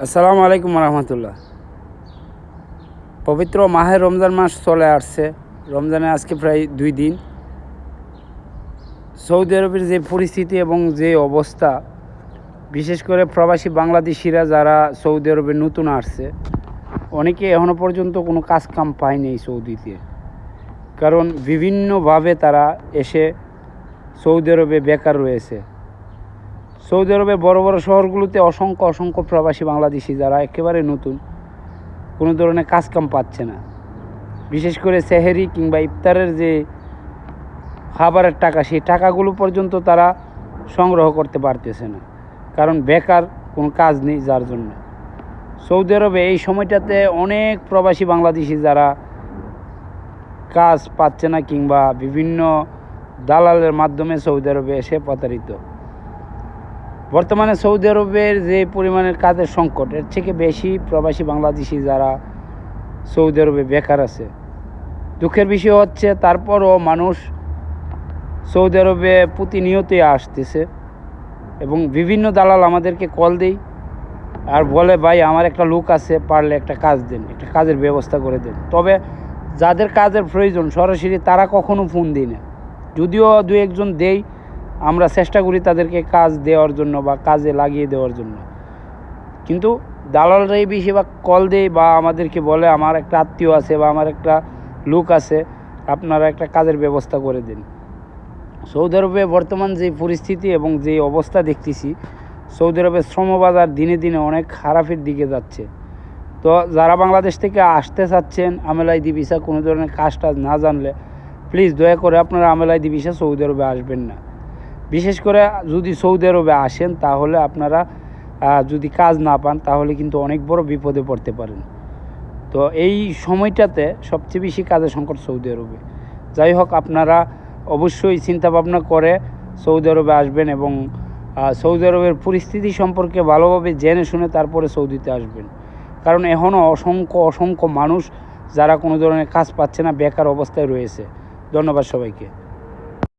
আসসালামু আলাইকুম রহমতুল্লাহ। পবিত্র মাহে রমজান মাস চলে আসছে। রমজানে আজকে প্রায় দুই দিন। সৌদি আরবের যে পরিস্থিতি এবং যে অবস্থা, বিশেষ করে প্রবাসী বাংলাদেশিরা যারা সৌদি আরবে নতুন আসছে, অনেকে এখনও পর্যন্ত কোনো কাজ কাম পায়নি সৌদিতে। কারণ বিভিন্নভাবে তারা এসে সৌদি আরবে বেকার রয়েছে। সৌদি আরবে বড় বড় শহরগুলোতে অসংখ্য অসংখ্য প্রবাসী বাংলাদেশি যারা একেবারে নতুন। কোনো ধরনের কাজকাম পাচ্ছে না। বিশেষ করে সেহেরি কিংবা ইফতারের যে খাবারের টাকা, সেই টাকাগুলো পর্যন্ত তারা সংগ্রহ করতে পারতেছে না। কারণ বেকার কোনো কাজ নেই যার জন্য। সৌদি আরবে এই সময়টাতে অনেক প্রবাসী বাংলাদেশি যারা কাজ পাচ্ছে না কিংবা বিভিন্ন দালালের মাধ্যমে সৌদি আরবে এসে প্রতারিত। বর্তমানে সৌদি আরবের যে পরিমাণের কাজের সংকট, এর থেকে বেশি প্রবাসী বাংলাদেশি যারা সৌদি আরবে বেকার আছে। দুঃখের বিষয় হচ্ছে, তারপরও মানুষ সৌদি আরবে প্রতিনিয়তই আসতেছে এবং বিভিন্ন দালাল আমাদেরকে কল দেই আর বলে, ভাই, আমার একটা লোক আছে, পারলে একটা কাজ দেন, একটা কাজের ব্যবস্থা করে দেন। তবে যাদের কাজের প্রয়োজন সরাসরি তারা কখনো ফোন দিই না। যদিও দু একজন দেই আমরা চেষ্টা করি তাদেরকে কাজ দেওয়ার জন্য বা কাজে লাগিয়ে দেওয়ার জন্য। কিন্তু দালালরাই বেশিরভাগ কল দেয় বা আমাদেরকে বলে, আমার একটা আত্মীয় আছে বা আমার একটা লোক আছে, আপনারা একটা কাজের ব্যবস্থা করে দিন। সৌদি আরবে বর্তমান যে পরিস্থিতি এবং যে অবস্থা দেখতেছি, সৌদি আরবের শ্রমবাজার দিনে দিনে অনেক খারাপের দিকে যাচ্ছে। তো যারা বাংলাদেশ থেকে আসতে চাচ্ছেন আমেলাই দিবিসা কোনো ধরনের কাজ টাজ না জানলে, প্লিজ দয়া করে আপনারা আমেলাই দিবিসা সৌদি আরবে আসবেন না। বিশেষ করে যদি সৌদি আরবে আসেন, তাহলে আপনারা যদি কাজ না পান, তাহলে কিন্তু অনেক বড় বিপদে পড়তে পারেন। তো এই সময়টাতে সবচেয়ে বেশি কাজের সংকট সৌদি আরবে। যাই হোক, আপনারা অবশ্যই চিন্তা ভাবনা করে সৌদি আরবে আসবেন এবং সৌদি আরবের পরিস্থিতি সম্পর্কে ভালোভাবে জেনে শুনে তারপরে সৌদিতে আসবেন। কারণ এখনও অসংখ্য অসংখ্য মানুষ যারা কোনো ধরনের কাজ পাচ্ছে না, বেকার অবস্থায় রয়েছে। ধন্যবাদ সবাইকে।